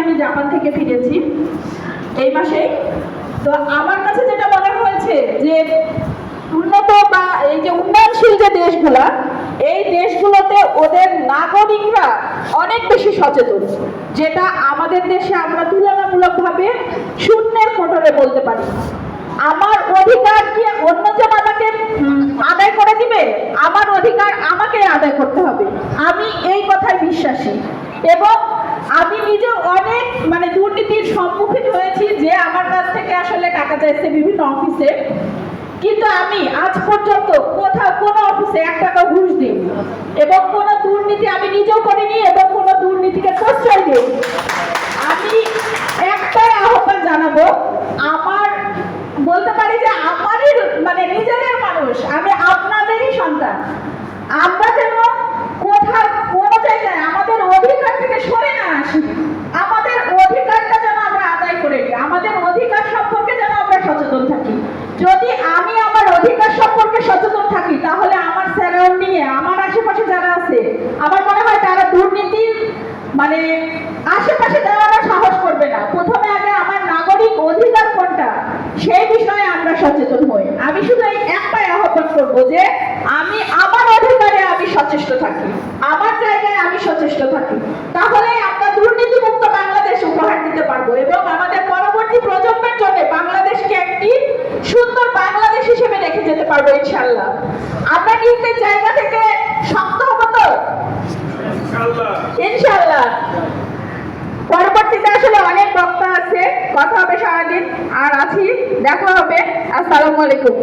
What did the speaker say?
আমি জাপান থেকে ফিরেছি এই মাসে। তো আমার কাছে যেটা বলা হয়েছে যে উন্নত বা এই যে উন্নয়নশীল যে দেশগুলা, এই দেশগুলোতে ওদের নাগরিকরা অনেক বেশি সচেতন, যেটা আমাদের দেশে আমরা তুলনামূলকভাবে শূন্যের কোটরে বলতে পারি। আমার অধিকার কি অন্যজন আমাকে আদায় করে দিবে? আমার অধিকার আমাকে আদায় করতে হবে। আমি এই কথায় বিশ্বাসী। এবং আমি নিজে অনেক মানে দুর্নীতির সম্মুখীন হয়েছি যে আমার কাছ থেকে আসলে টাকা চাইছে বিভিন্ন অফিসে কিন্তু আমি আজ পর্যন্ত কোথাও, কোনো অফিসে এক টাকা ঘুষ দিইনি। এবং কোনো দুর্নীতি আমি নিজেও করিনি এবং কোনো দুর্নীতিকে প্রশ্রয় দিইনি। আমি একটাই আহ্বান জানাব, আমার, বলতে পারি যে আমারই মানে নিজেদের মানুষ, আমি আপনাদেরই সন্তান। আমরা যেন কোথাও কোনো জায়গায় আমাদের অধিকার থেকে সরে না আসি আমাদের অধিকারটা যেন আমরা আদায় করে নিই আমাদের অধিকার সম্পর্কে যেন আমরা সচেতন থাকি। যদি আমি আমার অধিকার সম্পর্কে সচেতন থাকি, তাহলে আমার সারাউন্ডিংয়ে আমার আশেপাশে যারা আছে, আমার মনে হয় তারা দুর্নীতির মানে আশেপাশে যাওয়ার সাহস করবে না। প্রথমে আগে আমার নাগরিক অধিকার কোনটা, সেই বিষয়ে আমরা সচেতন হই। আমি শুধু এই একটাই আহ্বান করব যে, আমি আমার অধিকারে আমি সচেষ্ট থাকি। আমার পারব ইনশাল্লাহ আমরা কিন্তু জায়গা থেকে শক্ত হব তো? ইনশাল্লাহ পরবর্তীতে আসলে অনেক বক্তা আছে, কথা হবে সারাদিন, আর আছি, দেখা হবে। আসসালামু আলাইকুম।